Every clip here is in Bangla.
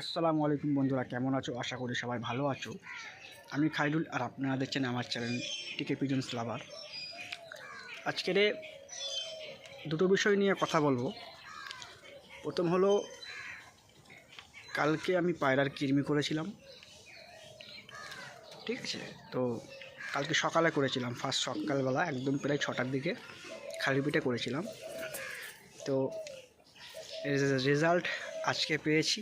আসসালামু আলাইকুম বন্ধুরা, কেমন আছো? আশা করি সবাই ভালো আছো। আমি খাইরুল, আর আপনারা দেখছেন আমার চ্যানেল টিকে পিজন্স লাভার আজকের দুটো বিষয় নিয়ে কথা বলব। প্রথম হলো, কালকে আমি পায়রার কিরমি করেছিলাম। ঠিক আছে? তো কালকে সকালে করেছিলাম, ফার্স্ট সকালবেলা, একদম প্রায় ছটার দিকে খালি পিঠে করেছিলাম। তো রেজাল্ট আজকে পেয়েছি।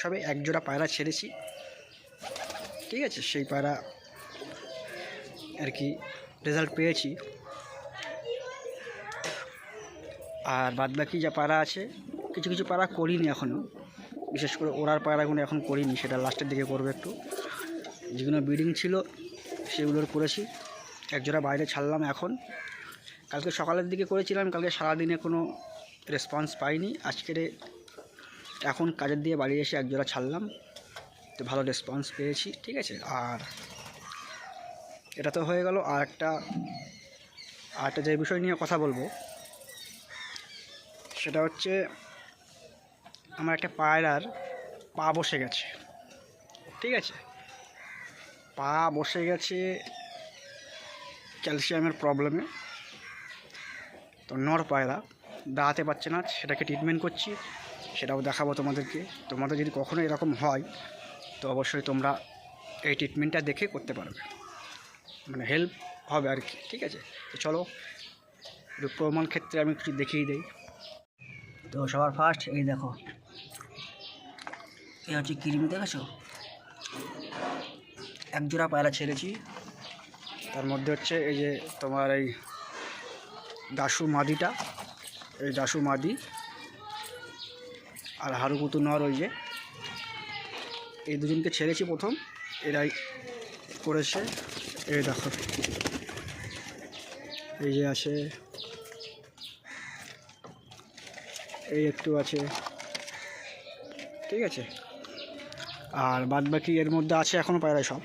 সবে এক জোড়া পায়রা ছেড়েছি। ঠিক আছে, সেই পায়রা আর কি রেজাল্ট পেয়েছি। আর বাদ বাকি যা পায়রা আছে, কিছু কিছু পায়রা করিনি এখনও বিশেষ করে ওড়ার পায়রাগুলো এখন করিনি, সেটা লাস্টের দিকে করব একটু। যেগুলো ব্রিডিং ছিল, সেগুলোর করেছি। এক জোড়া বাইরে ছাড়লাম এখন। কালকে সকালের দিকে করেছিলাম, কালকে সারাদিনে কোনো রেসপন্স পাইনি। আজকের এখন কাজের দিয়ে বাড়ি এসে একজোড়া ছাড়লাম, তো ভালো রেসপন্স পেয়েছি, ঠিক আছে? আর এটা তো হয়ে গেল, আর একটা আর একটা যে বিষয় নিয়ে কথা বলব, সেটা হচ্ছে আমার একটা পায়রার পা বসে গেছে, ঠিক আছে? পা বসে গেছে ক্যালসিয়ামের প্রবলেমে তো নর পায়রা, দাঁড়াতে পারছে না, সেটাকে ট্রিটমেন্ট করছি। সেটাও দেখাবো তোমাদেরকে। তোমাদের যদি কখনো এরকম হয়, তো অবশ্যই তোমরা এই ট্রিটমেন্টটা দেখে করতে পারবে। মানে হেল্প হবে আর কি, ঠিক আছে? তো চলো প্রমাণ ক্ষেত্রে আমি কিছু দেখিয়ে দিই। তো সবার ফার্স্ট এই দেখো। এই হচ্ছে কিরমি দেখেছ? এক জোড়া পায়রা ছেড়েছি। তার মধ্যে হচ্ছে এই যে তোমার এই দাসু মাদিটা। এই দাসু মাদি আর হারুকুতু নর ওই যে, এই দুজনকে ছেড়েছি প্রথম, এরাই করেছে। এই দেখো, এই যে আছে, এই একটু আছে, ঠিক আছে? আর বাদ বাকি এর মধ্যে আছে এখনও পায়রা সব।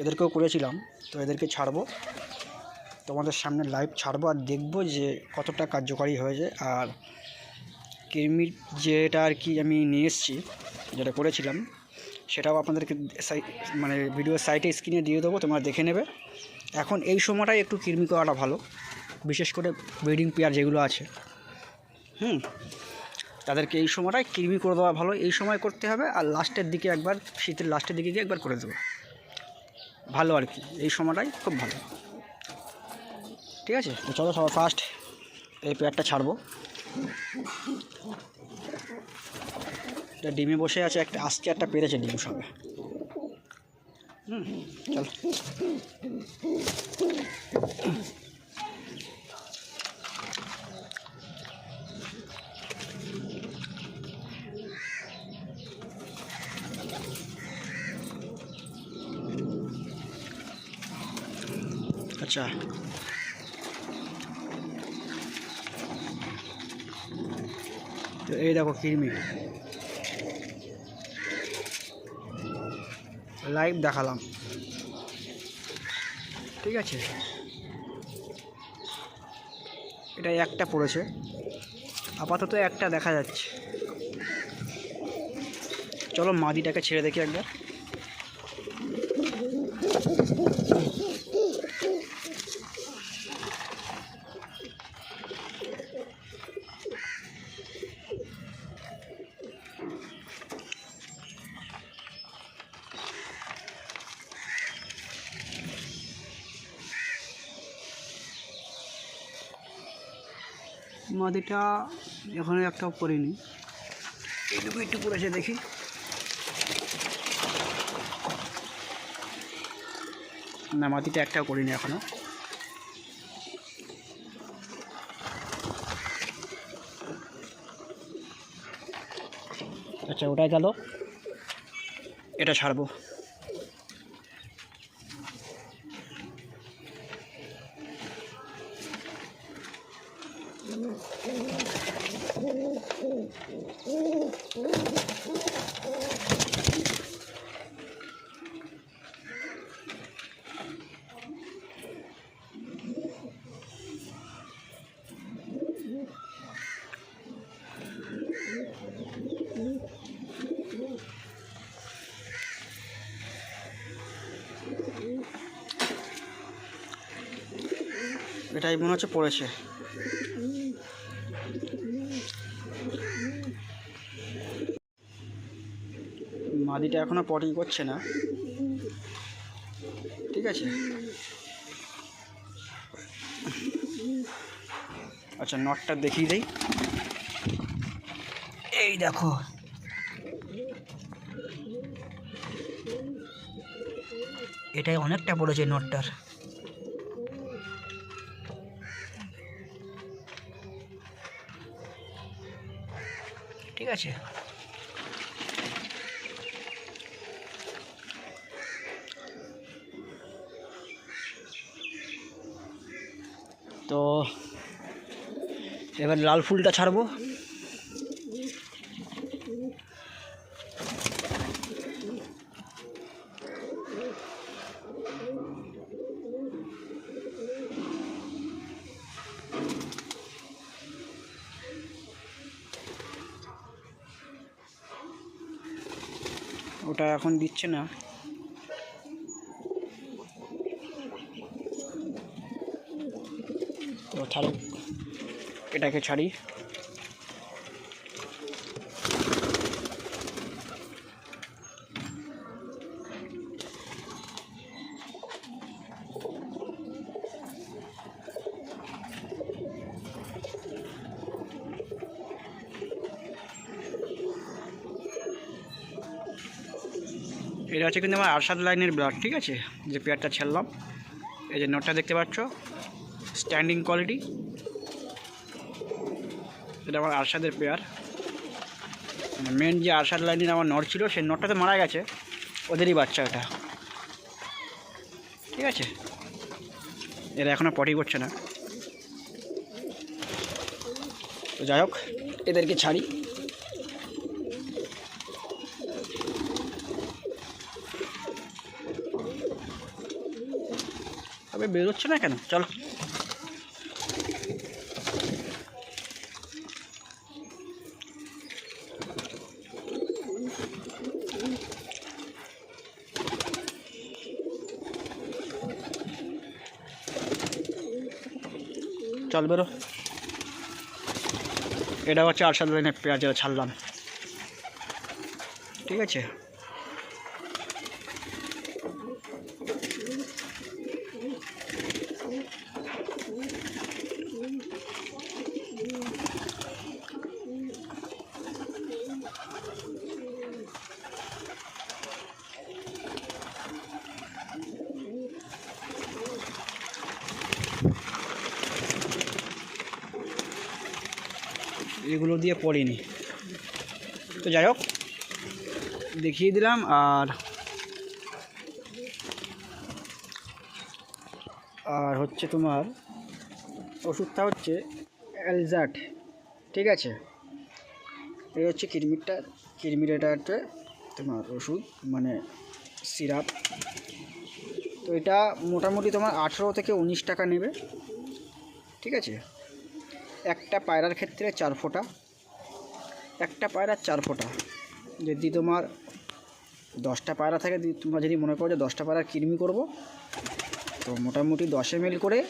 এদেরকেও করেছিলাম, তো এদেরকে ছাড়বো। তোমাদের সামনে লাইভ ছাড়বো আর দেখব যে কতটা কার্যকারী হয়েছে। আর কিরমির যেটা আর কি আমি নিয়ে এসেছি, যেটা করেছিলাম, সেটাও আপনাদেরকে মানে ভিডিও সাইটে স্ক্রিনে দিয়ে দেবো, তোমরা দেখে নেবে। এখন এই সময়টাই একটু কিরমি করাটা ভালো, বিশেষ করে ব্রিডিং পেয়ার যেগুলো আছে। হুম, তাদেরকে এই সময়টাই কৃমি করে দেওয়া ভালো, এই সময় করতে হবে, আর লাস্টের দিকে একবার, শীতের লাস্টের দিকে গিয়ে একবার করে দেবো। ভালো আর কি, এই সময়টাই খুব ভালো। ঠিক আছে? তো চলো সবার ফার্স্ট এই পেয়ারটা ছাড়বো। এটা ডিমে বসে আছে একটা আজকে একটা পেরেছে ডিম সবে। চল আচ্ছা। তো এই দেখো কিরমি লাইভ দেখালাম। ঠিক আছে? এটা একটা পড়েছে। আপাতত একটা দেখা যাচ্ছে। চলো মাদিটাকে ছেড়ে দেখি একবার। মাদিটা এখনও একটাও করিনি এইটুকু, একটু পড়েছে দেখি। না মাটিটা একটাও করিনি এখনও। আচ্ছা ওটাই গেল। এটা ছাড়বো। এটাই মনে হচ্ছে পড়েছে। মাদিটা এখনও পটি করছে না। ঠিক আছে। আচ্ছা নটটা দেখিয়ে দেই। এই দেখো। এটাই অনেকটা পড়েছে নটটার ঠিক আছে। তো এবার লাল ফুলটা ছাড়বো ওটা এখন দিচ্ছে না। তো এটাকে ছাড়ি। এটা হচ্ছে কিন্তু আমার আরশাদ লাইনের ব্লাড, ঠিক আছে? যে পেয়ারটা ছাড়লাম। এই যে নোটটা দেখতে পাচ্ছ? স্ট্যান্ডিং কোয়ালিটি এটা আমার আরশাদের পেয়ার। মেন যে আরশাদ লাইনের আমার নট ছিল, সেই নটটা তো মারা গেছে। ওদেরই বাচ্চা এটা। ঠিক আছে? এরা এখনও পটি করছে না। তো যাই হোক, এদেরকে ছাড়ি। তবে বেরোচ্ছে না কেন? চলো। চল বেরো। এটা হচ্ছে আরশাদ লাইনের পেঁয়াজ ছাড়লাম। ঠিক আছে? দিয়ে পড়িনি। তো যাই হোক, দেখিয়ে দিলাম আর আর হচ্ছে তোমার ওষুধটা হচ্ছে অ্যালজাট ঠিক আছে? এই হচ্ছে কিরমিরটা কিরমির এটা তোমার ওষুধ মানে সিরাপ। তো এটা মোটামুটি তোমার আঠেরো থেকে উনিশ টাকা নেবে, ঠিক আছে? একটা পায়রার ক্ষেত্রে চার ফোঁটা। একটা পায়রার চার ফোঁটা। যদি তোমার দশটা পায়রা থাকে তোমরা যদি মনে করো যে দশটা পায়রার কিরমি করব, তো মোটামুটি দশ এম করে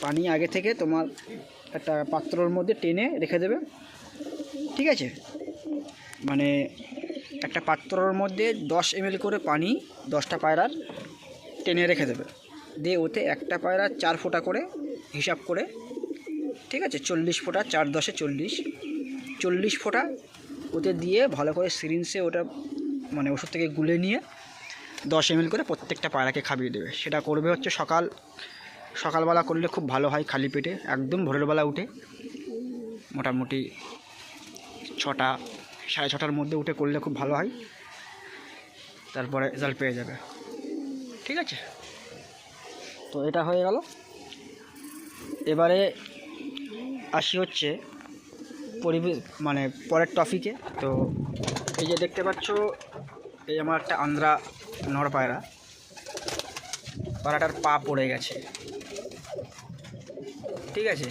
পানি আগে থেকে তোমার একটা পাত্রর মধ্যে টেনে রেখে দেবে। ঠিক আছে? মানে একটা পাত্রর মধ্যে দশ এম করে পানি দশটা পায়রার টেনে রেখে দেবে। দিয়ে ওতে একটা পায়রার চার ফোঁটা করে হিসাব করে, ঠিক আছে? চল্লিশ ফোঁটা, চার দশে চল্লিশ। চল্লিশ ফোঁটা ওতে দিয়ে ভালো করে সিরিঞ্জে ওটা মানে ওষুধ থেকে গুলে নিয়ে দশ এম করে প্রত্যেকটা পায়রাকে খাবিয়ে দেবে। সেটা করবে হচ্ছে সকাল, সকালবেলা করলে খুব ভালো হয় খালি পেটে, একদম ভোরের বেলা উঠে মোটামুটি ছটা, সাড়ে ছটার মধ্যে উঠে করলে খুব ভালো হয়, তারপরে রেজাল্ট পেয়ে যাবে। ঠিক আছে? তো এটা হয়ে গেল। এবারে আসি হচ্ছে পরিবেশ মানে পরের টপিকে তো এই যে দেখতে পাচ্ছ, এই আমার একটা আন্দ্রা নর পায়রা। পায়রাটার পা পড়ে গেছে। ঠিক আছে?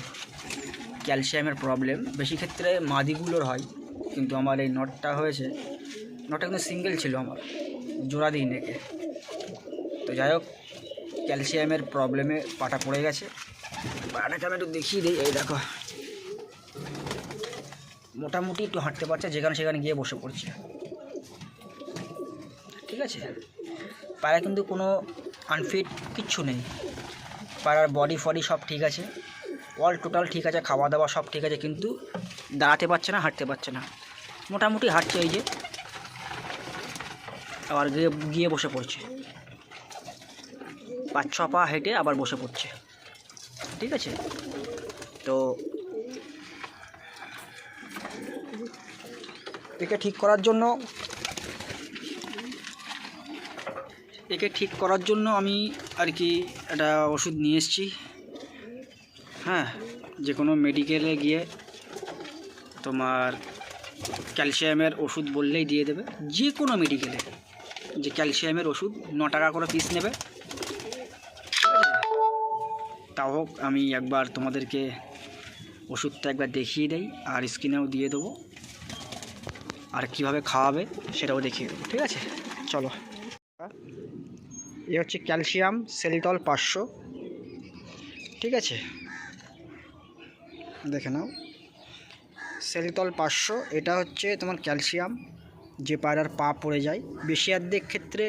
ক্যালসিয়ামের প্রবলেম বেশি ক্ষেত্রে মাদিগুলোর হয়, কিন্তু আমার এই নটটা হয়েছে। নটটা কিন্তু সিঙ্গেল ছিল আমার, জোড়া দিই নেকে। তো যাই হোক, ক্যালসিয়ামের প্রবলেমে পাটা পড়ে গেছে। পায়রাটাকে আমি একটু দেখিয়ে দিই। এই দেখো। মোটামুটি একটু হাঁটতে পারছে, যেখানে সেখানে গিয়ে বসে পড়ছে। ঠিক আছে? পায়রা কিন্তু কোনো আনফিট কিচ্ছু নেই। পায়রার বডি ফডি সব ঠিক আছে। অল টোটাল ঠিক আছে খাওয়া দাওয়া সব ঠিক আছে, কিন্তু দাঁড়াতে পারছে না, হাঁটতে পারছে না। মোটামুটি হাঁটছে এই যে। আবার গিয়ে গিয়ে বসে পড়ছে। পাঁচ ছ পা হেঁটে আবার বসে পড়ছে। ঠিক আছে? তো একে ঠিক করার জন্য একে ঠিক করার জন্য আমি আর কি একটা ওষুধ নিয়ে এসেছি। হ্যাঁ যে কোনো মেডিকেলে গিয়ে তোমার ক্যালসিয়ামের ওষুধ বললেই দিয়ে দেবে। যে কোনো মেডিকেলে যে ক্যালসিয়ামের ওষুধ ন টাকা করে পিস নেবে। তাও হোক, আমি একবার তোমাদেরকে ওষুধটা একবার দেখিয়ে দেই, আর স্ক্রিনেও দিয়ে দেবো। আর কীভাবে খাওয়াবে সেটাও দেখিয়ে দেবো, ঠিক আছে? চলো। এ হচ্ছে ক্যালসিয়াম, সেলিটল পাঁচশো, ঠিক আছে? দেখে নাও। সেলিটল পাঁচশো, এটা হচ্ছে তোমার ক্যালসিয়াম, যে পায়রার পা পড়ে যায়। বেশি অর্ধেক ক্ষেত্রে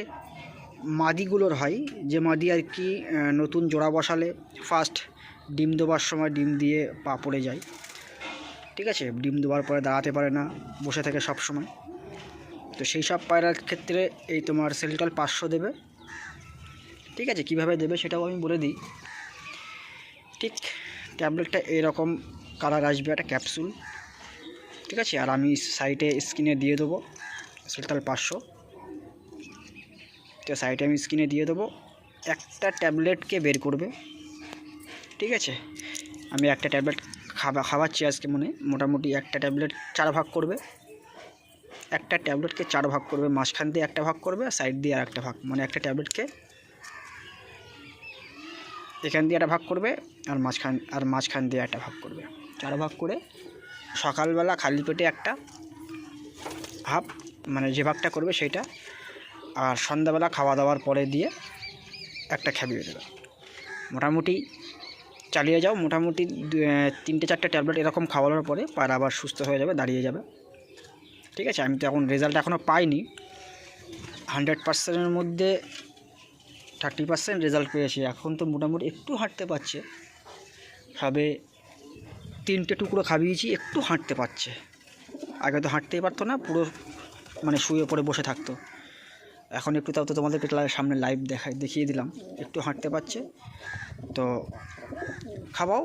মাদিগুলোর হয়, যে মাদি আর কি নতুন জোড়া বসালে ফার্স্ট ডিম দেওয়ার সময় ডিম দিয়ে পা পড়ে যায়। ঠিক আছে? ডিম দেওয়ার পরে দাঁড়াতে পারে না, বসে থাকে সব সময় তো সেই সব পায়রার ক্ষেত্রে এই তোমার সেলিটল পাঁচশো দেবে। ঠিক আছে? কীভাবে দেবে সেটাও আমি বলে দিই। ঠিক, ট্যাবলেটটা এরকম কালার আসবে, একটা ক্যাপসুল। ঠিক আছে? আর আমি সাইডে স্ক্রিনে দিয়ে দেবো সেলিটল পাঁচশো। তো সাইডে আমি স্ক্রিনে দিয়ে দেবো। একটা ট্যাবলেটকে বের করবে। ঠিক আছে? আমি একটা ট্যাবলেট খাবা খাওয়াচ্ছি আজকে মনে মোটামুটি একটা ট্যাবলেট চার ভাগ করবে। একটা ট্যাবলেটকে চার ভাগ করবে, মাঝখান দিয়ে একটা ভাগ করবে, আর সাইড দিয়ে আর একটা ভাগ মানে একটা ট্যাবলেটকে এখান দিয়ে একটা ভাগ করবে, আর মাঝখান আর মাঝখান দিয়ে একটা ভাগ করবে। চার ভাগ করে সকালবেলা খালি পেটে একটা হাফ মানে যে ভাগটা করবে সেইটা, আর সন্ধ্যাবেলা খাওয়া দাওয়ার পরে দিয়ে একটা খাবিয়ে দেবে। মোটামুটি চালিয়ে যাও। মোটামুটি তিনটে, চারটে ট্যাবলেট এরকম খাওয়ানোর পরে পায়রা আবার সুস্থ হয়ে যাবে, দাঁড়িয়ে যাবে। ঠিক আছে? আমি তো এখন রেজাল্ট এখনও পাইনি। হান্ড্রেড পার্সেন্টের মধ্যে থার্টি পার্সেন্ট রেজাল্ট পেয়েছি। এখন তো মোটামুটি একটু হাঁটতে পারছে। সবে তিনটে টুকরো খাবিয়েছি, একটু হাঁটতে পারছে। আগে তো হাঁটতেই পারতো না, পুরো মানে শুয়ে পড়ে বসে থাকতো। এখন একটু তাও তো তোমাদেরকে সামনে লাইভ দেখাই দেখিয়ে দিলাম। একটু হাঁটতে পারছে। তো খাওয়াও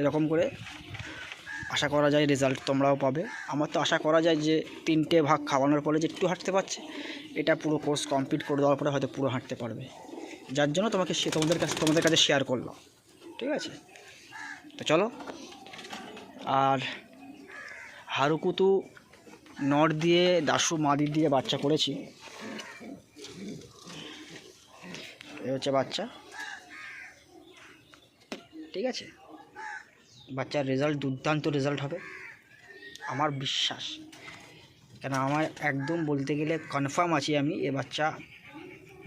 এরকম করে আশা করা যায় রেজাল্ট তোমরাও পাবে। আমার তো আশা করা যায় যে তিনটে ভাগ খাওয়ানোর পরে যে একটু হাঁটতে পারছে, এটা পুরো কোর্স কমপ্লিট করে দেওয়ার পরে হয়তো পুরো হাঁটতে পারবে। যার জন্য তোমাকে সে তোমাদের কাছে তোমাদের কাছে শেয়ার করলাম। ঠিক আছে? তো চলো। আর হারুকুতু নর দিয়ে দাসু মাদি দিয়ে বাচ্চা করেছি। এ হচ্ছে বাচ্চা। ঠিক আছে? বাচ্চার রেজাল্ট দুর্দান্ত রেজাল্ট হবে। আমার বিশ্বাস। কেন আমার একদম বলতে গেলে কনফার্ম আছি আমি, এ বাচ্চা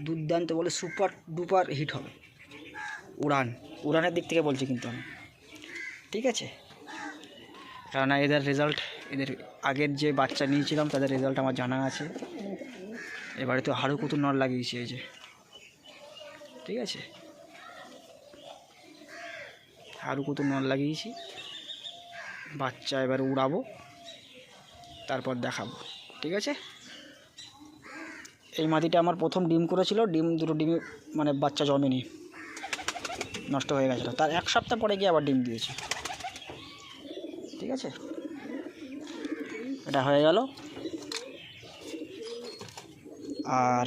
দুর্দান্ত বলে সুপার ডুপার হিট হবে। উড়ান। উড়ানের দিক থেকে বলছি কিন্তু আমি। ঠিক আছে? কেননা এদের রেজাল্ট এদের আগের যে বাচ্চা নিয়েছিলাম, তাদের রেজাল্ট আমার জানা আছে। এবারে তো হাড়ু কুতুর নর লাগিয়েছি এই যে। ঠিক আছে? হাড়ু কুতুর নর লাগিয়েছি। বাচ্চা এবার উড়াবো, তারপর দেখাবো। ঠিক আছে? এই মাটিটা আমার প্রথম ডিম করেছিল, ডিম দুটো ডিমে মানে বাচ্চা জমেনি নষ্ট হয়ে গেছিল। তার এক সপ্তাহ পরে গিয়ে আবার ডিম দিয়েছে। ঠিক আছে? এটা হয়ে গেল। আর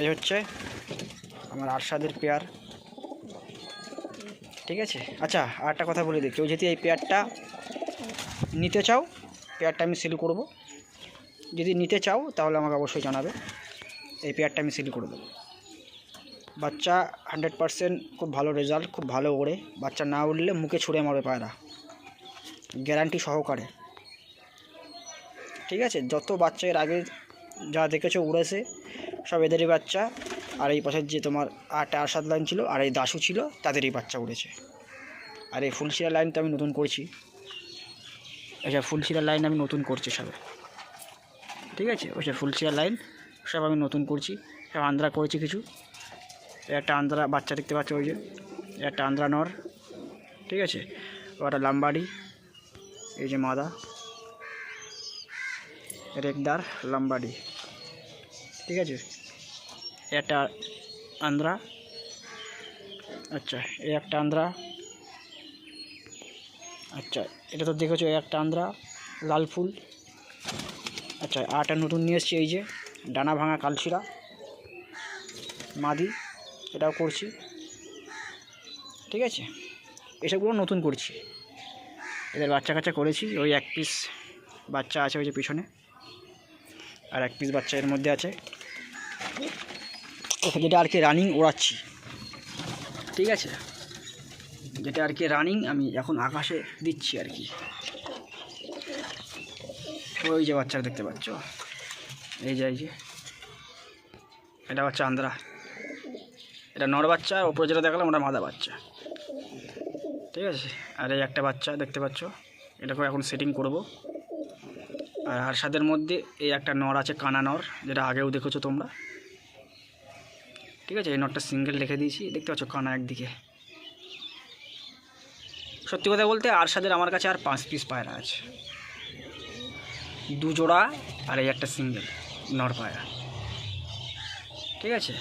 এই হচ্ছে আমার আরশাদের পেয়ার। ঠিক আছে? আচ্ছা আর একটা কথা বলে দিই। কেউ যদি এই পেয়ারটা নিতে চাও, পেয়ারটা আমি সিল করব। যদি নিতে চাও, তাহলে আমাকে অবশ্যই জানাবে। এই পেয়ারটা আমি সিল করে দেবো বাচ্চা হান্ড্রেড পারসেন্ট খুব ভালো রেজাল্ট খুব ভালো ওড়ে। বাচ্চা না উঠলে মুখে ছুঁড়ে মারবে পায়রা। গ্যারান্টি সহকারে। ঠিক আছে? যত বাচ্চা এর আগে যা দেখেছ উড়েছে, সব এদেরই বাচ্চা। আর এই পাশের যে তোমার আট আর সাত লাইন ছিল আর এই দাসু ছিল, তাদেরই বাচ্চা উড়েছে। আর এই ফুলশিরা লাইন তো আমি নতুন করছি। আচ্ছা ফুলশিরা লাইন আমি নতুন করছি সবে। ঠিক আছে? ওই যে ফুলশিরা লাইন সব আমি নতুন করছি। সব আন্দ্রা করেছি কিছু। একটা আন্দ্রা বাচ্চা দেখতে পাচ্ছ ওই যে। একটা আন্দ্রা নর। ঠিক আছে? ওটা লাম্বাড়ি। এই যে মাদা, রেকদার লম্বাডি, ঠিক আছে? একটা আন্দ্রা আচ্ছা এই একটা আন্দ্রা আচ্ছা এটা তো দেখেছ একটা আন্দ্রা, লাল ফুল আচ্ছা আটা নতুন নিয়ে এসছি, এই যে, ডানা ভাঙা কালশিরা, মাদি, এটাও করছি, ঠিক আছে? এসবগুলো নতুন করছি। এদের বাচ্চা কাচ্চা করেছি, ওই এক পিস বাচ্চা আছে ওই যে পিছনে, আর এক পিস বাচ্চা এর মধ্যে আছে। যেটা আর কি রানিং ওড়াচ্ছি। ঠিক আছে? যেটা আর কি রানিং আমি এখন আকাশে দিচ্ছি আর কি। ওই যে বাচ্চারা দেখতে পাচ্ছ? এই যে এই যে। এটা বাচ্চা আন্দ্রা। এটা নর বাচ্চা, ওপরে যেটা দেখালাম ওটা মাদা বাচ্চা। ঠিক আছে? আর এই একটা বাচ্চা দেখতে পাচ্ছ। এটাকে এখন সেটিং করব। আর হারসাদের মধ্যে এই একটা নর আছে, কানা নর, যেটা আগেও দেখেছ তোমরা। ঠিক আছে? এই নরটা সিঙ্গেল রেখে দিয়েছি। দেখতে পাচ্ছ কানা একদিকে। সত্যি কথা বলতে আরশাদের আমার কাছে আর পাঁচ পিস পায়রা আছে। দু জোড়া আর এই একটা সিঙ্গেল নর পায়রা। ঠিক আছে?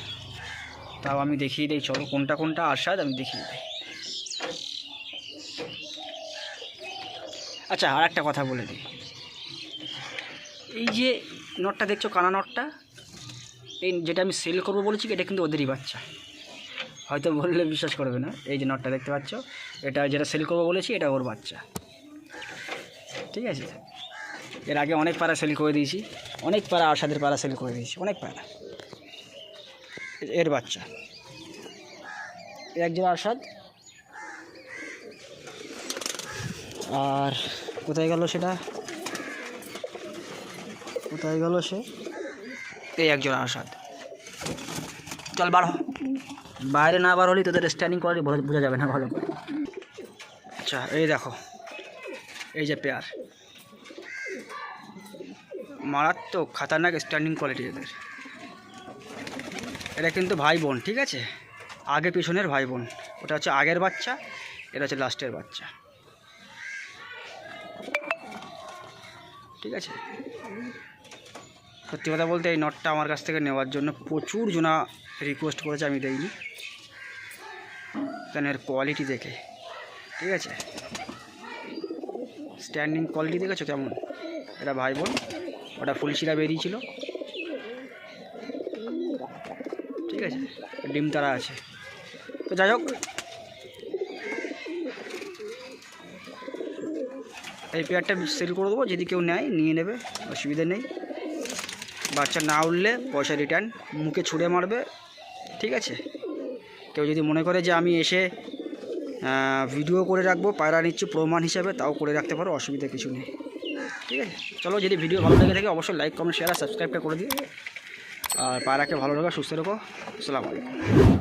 তাও আমি দেখিয়ে দিই। চলো কোনটা কোনটা আরশাদ আমি দেখিয়ে দিই। আচ্ছা আর একটা কথা বলে দিই। এই যে নটটা দেখছ, কানা নটটা? এই যেটা আমি সেল করব বলেছি, এটা কিন্তু ওদেরই বাচ্চা। হয়তো বললে বিশ্বাস করবে না। এই যে নটটা দেখতে পাচ্ছ, এটা যেটা সেল করব বলেছি, এটা ওর বাচ্চা। ঠিক আছে? এর আগে অনেক পাড়া সেল করে দিয়েছি। অনেক পাড়া আশাদের পাড়া সেল করে দিয়েছি। অনেক পাড়া। এর বাচ্চা। একজন আসাদ। আর কোথায় গেল সেটা? কোথায় গেল সে? এই একজন আসাদ। চল বার। বাইরে না বার হলেই তোদের স্ট্যান্ডিং কোয়ালিটি বোঝা বোঝা যাবে না ভালো করে। আচ্ছা এই দেখো। এই যে পেয়ার মারাত্মক খাতারনাক স্ট্যান্ডিং কোয়ালিটি এদের। এটা কিন্তু ভাই বোন, ঠিক আছে? আগে পিছনের ভাই বোন। ওটা হচ্ছে আগের বাচ্চা, এটা হচ্ছে লাস্টের বাচ্চা। ঠিক আছে? সত্যি কথা বলতে এই নটটা আমার কাছ থেকে নেওয়ার জন্য প্রচুর জনা রিকোয়েস্ট করেছে, আমি দেইনি। কেন এর কোয়ালিটি দেখে। ঠিক আছে? স্ট্যান্ডিং কোয়ালিটি দেখেছ কেমন? এটা ভাই বোন ওটা ফুলশিরা বেরিয়েছিল। ঠিক আছে? ডিম তারা আছে। তো যাই হোক এই পেয়ারটা সেল করে দেবো, যদি কেউ নেয়, নিয়ে নেবে, অসুবিধা নেই। বাচ্চা না উঠলে পয়সা রিটার্ন, মুখে ছুঁড়ে মারবে, ঠিক আছে? কেউ যদি মনে করে যে আমি এসে ভিডিও করে রাখব, পায়রা নিচ্ছি প্রমাণ হিসাবে, তাও করে রাখতে পারো, অসুবিধা কিছু নেই। ঠিক আছে? চলো, যদি ভিডিও ভালো লেগে থাকে, অবশ্যই লাইক কমেন্ট শেয়ার আর সাবস্ক্রাইবটা করে দিও। আর পায়রাকে ভালো রাখো, সুস্থ রাখো। আসসালামু আলাইকুম।